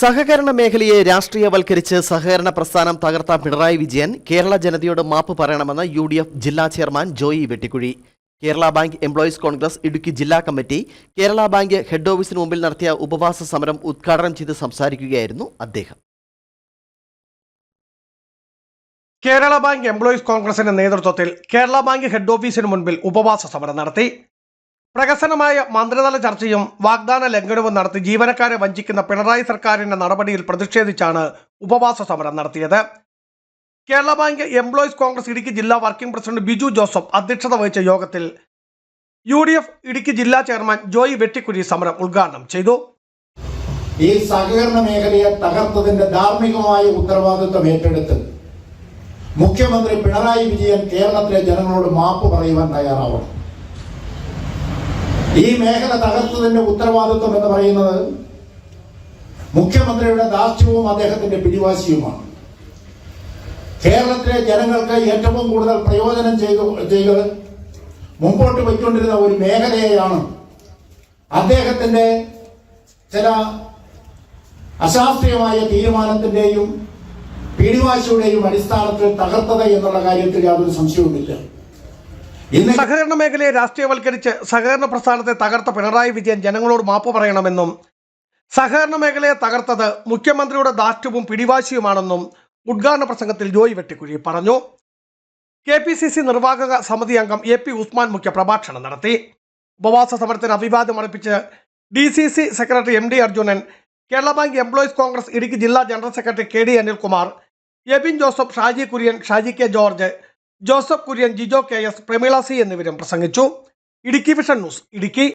സഹകരണ മേഖലയെ രാഷ്ട്രീയവൽക്കരിച്ച് സഹകരണ പ്രസ്ഥാനം തകർത്ത പിണറായി വിജയൻ കേരള ജനതയോട് മാപ്പ് പറയണമെന്ന് യു ഡി എഫ് ജില്ലാ chairman Joy Vettikuzhi. Kerala bank employees Congress Idukki ജില്ലാ കമ്മിറ്റി കേരള ബാങ്ക് ഹെഡ് ഓഫീസിന് മുമ്പിൽ നടത്തിയ ഉപവാസ സമരം ഉദ്ഘാടനം ചെയ്ത് സംസാരിക്കുകയായിരുന്നു അദ്ദേഹം. കേരള ബാങ്ക് എംപ്ലോയീസ് കോൺഗ്രസിന്റെ നേതൃത്വത്തിൽ കേരള ബാങ്ക് ഹെഡ് ഓഫീസിന് മുൻപിൽ ഉപവാസ സമരം നടത്തി. പ്രകസനമായ മന്ത്രിതല ചർച്ചയും വാഗ്ദാന ലംഘനവും നടത്തി ജീവനക്കാരെ വഞ്ചിക്കുന്ന പിണറായി സർക്കാരിന്റെ നടപടിയിൽ പ്രതിഷേധിച്ചാണ് ഉപവാസ സമരം നടത്തിയത്. കേരള ബാങ്ക് എംപ്ലോയീസ് കോൺഗ്രസ് ഇടുക്കി ജില്ലാ വർക്കിംഗ് പ്രസിഡന്റ് ബിജു ജോസഫ് അധ്യക്ഷത വഹിച്ച യോഗത്തിൽ യു ഡി എഫ് ഇടുക്കി ജില്ലാ ചെയർമാൻ ജോയി വെട്ടിക്കുരി സമരം ഉദ്ഘാടനം ചെയ്തു. ഈ സഹകരണ മേഖലയെ തകർത്തതിന്റെ ധാർമ്മികമായ ഉത്തരവാദിത്വം ഏറ്റെടുത്ത് മുഖ്യമന്ത്രി പിണറായി വിജയൻ കേരളത്തിലെ ജനങ്ങളോട് മാപ്പ് പറയുവാൻ തയ്യാറാവണം. ഈ മേഖല തകർത്തതിന്റെ ഉത്തരവാദിത്വം എന്ന് പറയുന്നത് മുഖ്യമന്ത്രിയുടെ ദാസ്യവും അദ്ദേഹത്തിന്റെ പിടിവാശിയുമാണ്. കേരളത്തിലെ ജനങ്ങൾക്ക് ഏറ്റവും കൂടുതൽ പ്രയോജനം ചെയ്തു ചെയ്ത് മുമ്പോട്ട് പോയിക്കൊണ്ടിരുന്ന ഒരു മേഖലയെയാണ് അദ്ദേഹത്തിന്റെ ചില അശാസ്ത്രീയമായ തീരുമാനത്തിന്റെയും പിടിവാശിയുടെയും അടിസ്ഥാനത്തിൽ തകർത്തത് എന്നുള്ള കാര്യത്തിൽ യാതൊരു സംശയവുമില്ല. സഹകരണ മേഖലയെ രാഷ്ട്രീയവൽക്കരിച്ച് സഹകരണ പ്രസ്ഥാനത്തെ തകർത്ത പിണറായി വിജയൻ ജനങ്ങളോട് മാപ്പ് പറയണമെന്നും സഹകരണ മേഖലയെ തകർത്തത് മുഖ്യമന്ത്രിയുടെ ദാഷ്ട്യവും പിടിവാശിയുമാണെന്നും ഉദ്ഘാടന പ്രസംഗത്തിൽ ജോയി വെട്ടിക്കുഴി പറഞ്ഞു. കെ പി സി സി നിർവാഹക സമിതി അംഗം എ പി ഉസ്മാൻ മുഖ്യ പ്രഭാഷണം നടത്തി. ഉപവാസ സമരത്തിന് അഭിവാദ്യം അർപ്പിച്ച് D C C secretary M D Arjunan Kerala bank employees Congress Idukki ജില്ലാ general secretary K D Anilkumar Ebin Joseph Shaji Kurian Shaji K George Joseph Kurian Jijo K S Prameela C എന്നിവരും പ്രസംഗിച്ചു. Idukki vision news Idukki.